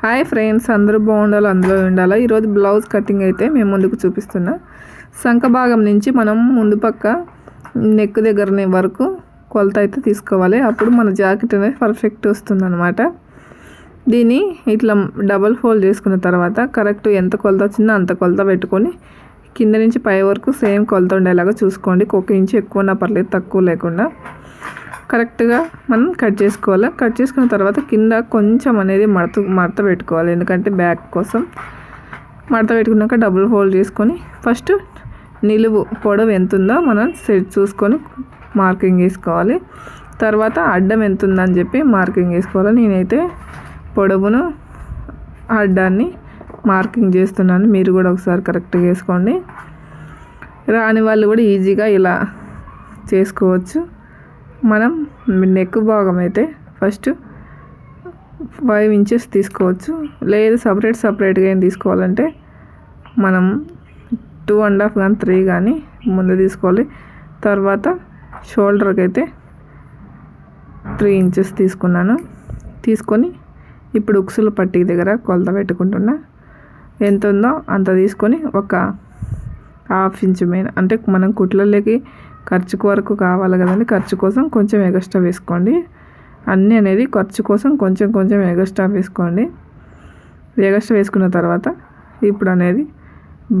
Hi friends అందరూ బాగుండాలి? అందులో ఉండాలి? ఈరోజు బ్లౌజ్ కటింగ్ అయితే మేము ముందుకు చూపిస్తున్నా. సంఖ భాగం నుంచి మనం ముందు పక్క నెక్ దగ్గర వరకు కొలత అయితే తీసుకోవాలి. అప్పుడు మన జాకెట్ అనేది పర్ఫెక్ట్ వస్తుంది అనమాట దీన్ని ఇట్లా డబల్ ఫోల్డ్ చేసుకున్న తర్వాత కరెక్ట్ ఎంత కొలత వచ్చిందో అంత కొలత పెట్టుకొని కింద నుంచి పై వరకు సేమ్ కొలత ఉండేలాగా చూసుకోండి. ఒక ఇంచు ఎక్కువ పర్లేదు తక్కువ లేకుండా. కరెక్ట్గా మనం కట్ చేసుకోవాలి? కట్ చేసుకున్న తర్వాత కింద కొంచెం అనేది మడత మడత పెట్టుకోవాలి. ఎందుకంటే బ్యాక్ కోసం మడత పెట్టుకున్నాక డబుల్ ఫోల్డ్ చేసుకొని ఫస్ట్ నిలువు పొడవు ఎంత ఉందో మనం సెట్ చూసుకొని మార్కింగ్ వేసుకోవాలి తర్వాత అడ్డం ఎంత ఉందని చెప్పి మార్కింగ్ వేసుకోవాలి నేనైతే పొడవును అడ్డాన్ని మార్కింగ్ చేస్తున్నాను. మీరు కూడా ఒకసారి కరెక్ట్గా వేసుకోండి. రాని వాళ్ళు కూడా ఈజీగా ఇలా చేసుకోవచ్చు. మనం నెక్ భాగం అయితే ఫస్ట్ ఫైవ్ ఇంచెస్ తీసుకోవచ్చు. లేదు సపరేట్ సపరేట్గా ఏం తీసుకోవాలంటే మనం టూ అండ్ హాఫ్ కానీ త్రీ కానీ ముందు తీసుకోవాలి. తర్వాత షోల్డర్కి అయితే త్రీ ఇంచెస్ తీసుకున్నాను. తీసుకొని ఇప్పుడు ఉక్సుల పట్టి దగ్గర కొలత పెట్టుకుంటున్నా. ఎంత ఉందో అంత తీసుకొని ఒక హాఫ్ ఇంచు మీద అంటే మనం కుట్లలోకి ఖర్చుకు వరకు కావాలి కదండి. ఖర్చు కోసం కొంచెం ఎగస్ట్రా వేసుకోండి. అన్నీ అనేది ఖర్చు కోసం కొంచెం కొంచెం ఎగస్ట్రా వేసుకోండి. ఎగస్ట్రా వేసుకున్న తర్వాత ఇప్పుడు అనేది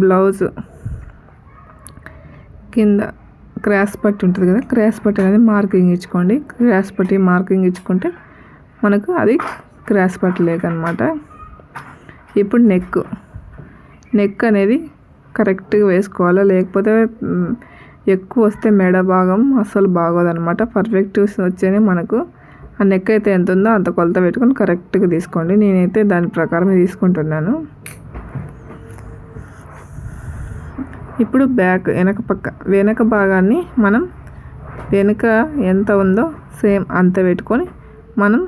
బ్లౌజ్ కింద క్రాస్ పట్టి ఉంటుంది కదా. క్రాస్ పట్టి అనేది మార్కింగ్ ఇచ్చుకోండి. క్రాస్ పట్టి మార్కింగ్ ఇచ్చుకుంటే మనకు అది క్రాస్ పట్టి లేకనమాట ఇప్పుడు నెక్ నెక్ అనేది కరెక్ట్గా వేసుకోవాలి? లేకపోతే ఎక్కువ వస్తే మెడ భాగం అస్సలు బాగోదనమాట పర్ఫెక్ట్ వచ్చేనే మనకు. ఆ నెక్ అయితే ఎంత ఉందో అంత కొలత పెట్టుకొని కరెక్ట్గా తీసుకోండి. నేనైతే దాని ప్రకారమే తీసుకుంటున్నాను. ఇప్పుడు బ్యాక్ వెనక పక్క వెనక భాగాన్ని మనం వెనుక ఎంత ఉందో సేమ్ అంత పెట్టుకొని మనం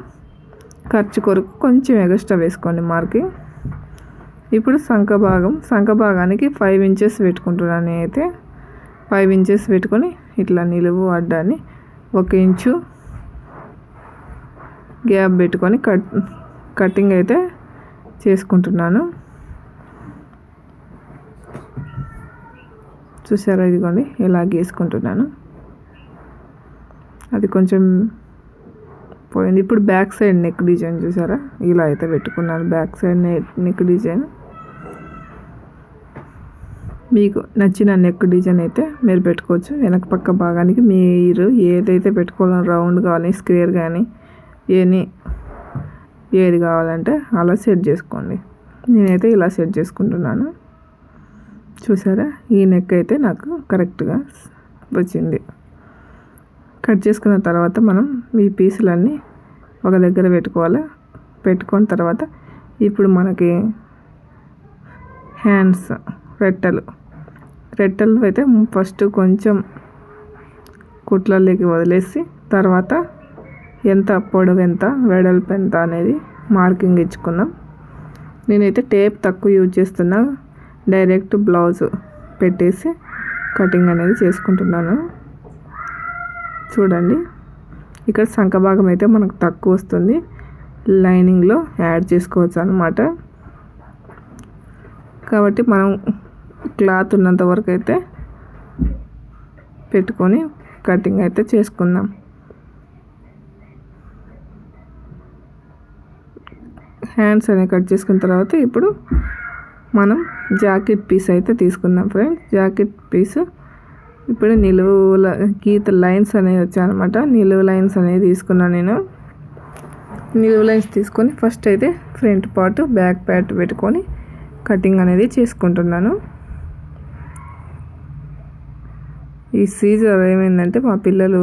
ఖర్చు కొరకు కొంచెం ఎగస్ట్రా వేసుకోండి మార్కింగ్ ఇప్పుడు సంఖ భాగం సంఖ భాగానికి ఫైవ్ ఇంచెస్ పెట్టుకుంటున్నాను నేనైతే. ఫైవ్ ఇంచెస్ పెట్టుకొని ఇట్లా నిలువు అడ్డాన్ని ఒక ఇంచు గ్యాప్ పెట్టుకొని కట్ కటింగ్ అయితే చేసుకుంటున్నాను. చూసారా ఇదిగోండి ఇలా గీసుకుంటున్నాను. అది కొంచెం పోయింది. ఇప్పుడు బ్యాక్ సైడ్ నెక్ డిజైన్ చూసారా? ఇలా అయితే పెట్టుకున్నాను. బ్యాక్ సైడ్ నెక్ డిజైన్ మీకు నచ్చిన నెక్ డిజైన్ అయితే మీరు పెట్టుకోవచ్చు. వెనక పక్క భాగానికి మీరు ఏదైతే పెట్టుకోవాలని రౌండ్ కానీ స్క్వేర్ కానీ ఏని ఏది కావాలంటే అలా సెట్ చేసుకోండి. నేనైతే ఇలా సెట్ చేసుకుంటున్నాను. చూసారా? ఈ నెక్ అయితే నాకు కరెక్ట్గా వచ్చింది. కట్ చేసుకున్న తర్వాత మనం ఈ పీసులన్నీ ఒక దగ్గర పెట్టుకోవాలి? పెట్టుకున్న తర్వాత ఇప్పుడు మనకి హ్యాండ్స్ రెట్టలు రెట్టెలు అయితే ఫస్ట్ కొంచెం కుట్లలోకి వదిలేసి తర్వాత ఎంత పొడవు ఎంత వెడల్పు ఎంత అనేది మార్కింగ్ ఇచ్చుకుందాం. నేనైతే టేప్ తక్కువ యూజ్ చేస్తున్నా. డైరెక్ట్ బ్లౌజ్ పెట్టేసి కటింగ్ అనేది చేసుకుంటున్నాను. చూడండి. ఇక్కడ సంఖ భాగం అయితే మనకు తక్కువ వస్తుంది. లైనింగ్లో యాడ్ చేసుకోవచ్చు అనమాట కాబట్టి మనం క్లాత్ ఉన్నంత వరకు అయితే పెట్టుకొని కటింగ్ అయితే చేసుకుందాం. హ్యాండ్స్ అనేవి కట్ చేసుకున్న తర్వాత ఇప్పుడు మనం జాకెట్ పీస్ అయితే తీసుకుందాం ఫ్రెండ్స్ జాకెట్ పీస్ ఇప్పుడు నిలువుల గీత లైన్స్ అనేవి వచ్చాయన్నమాట. నిలువు లైన్స్ అనేవి తీసుకున్నాను నేను. నిలువు లైన్స్ తీసుకొని ఫస్ట్ అయితే ఫ్రంట్ పార్ట్ బ్యాక్ పార్ట్ పెట్టుకొని కటింగ్ అనేది చేసుకుంటున్నాను. ఈ సీజర్ ఏమైందంటే మా పిల్లలు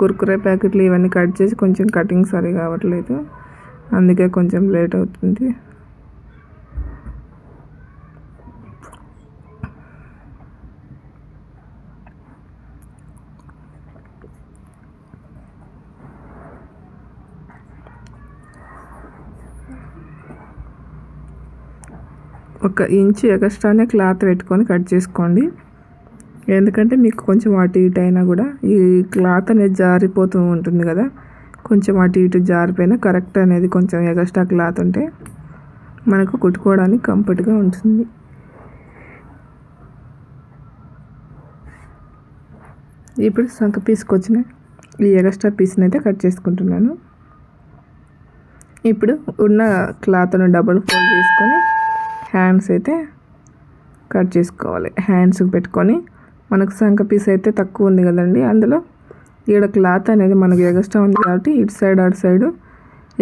కుర్కురే ప్యాకెట్లు ఇవన్నీ కట్ చేసి కొంచెం కటింగ్ సరి కావట్లేదు అందుకే కొంచెం లేట్ అవుతుంది. ఒక ఇంచు ఎక్స్ట్రానే క్లాత్ పెట్టుకొని కట్ చేసుకోండి. ఎందుకంటే మీకు కొంచెం అటు ఇటు అయినా కూడా ఈ క్లాత్ అనేది జారిపోతూ ఉంటుంది కదా కొంచెం అటు ఇటు జారిపోయినా కరెక్ట్ అనేది కొంచెం ఎగస్ట్రా క్లాత్ ఉంటే మనకు కుట్టుకోవడానికి కంఫర్ట్గా ఉంటుంది. ఇప్పుడు సంక పీస్కి వచ్చిన ఈ ఎగస్ట్రా పీస్ని అయితే కట్ చేసుకుంటున్నాను. ఇప్పుడు ఉన్న క్లాత్ను డబుల్ ఫోల్డ్ చేసుకొని హ్యాండ్స్ అయితే కట్ చేసుకోవాలి. హ్యాండ్స్కి పెట్టుకొని మనకు సంక పీస్ అయితే తక్కువ ఉంది కదండి. అందులో ఈడ క్లాత్ అనేది మనకు ఎగస్ట్రా ఉంది కాబట్టి ఇటు సైడ్ అటు సైడు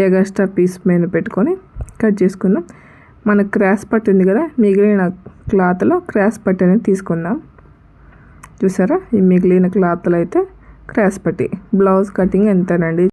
ఎగస్ట్రా పీస్ మీద పెట్టుకొని కట్ చేసుకుందాం. మనకు క్రాస్ పట్టి ఉంది కదా మిగిలిన క్లాత్లో క్రాస్ పట్టి అనేది తీసుకుందాం. చూసారా? ఈ మిగిలిన క్లాత్లో అయితే క్రాస్ పట్టి. Blouse cutting ఎంతనండి?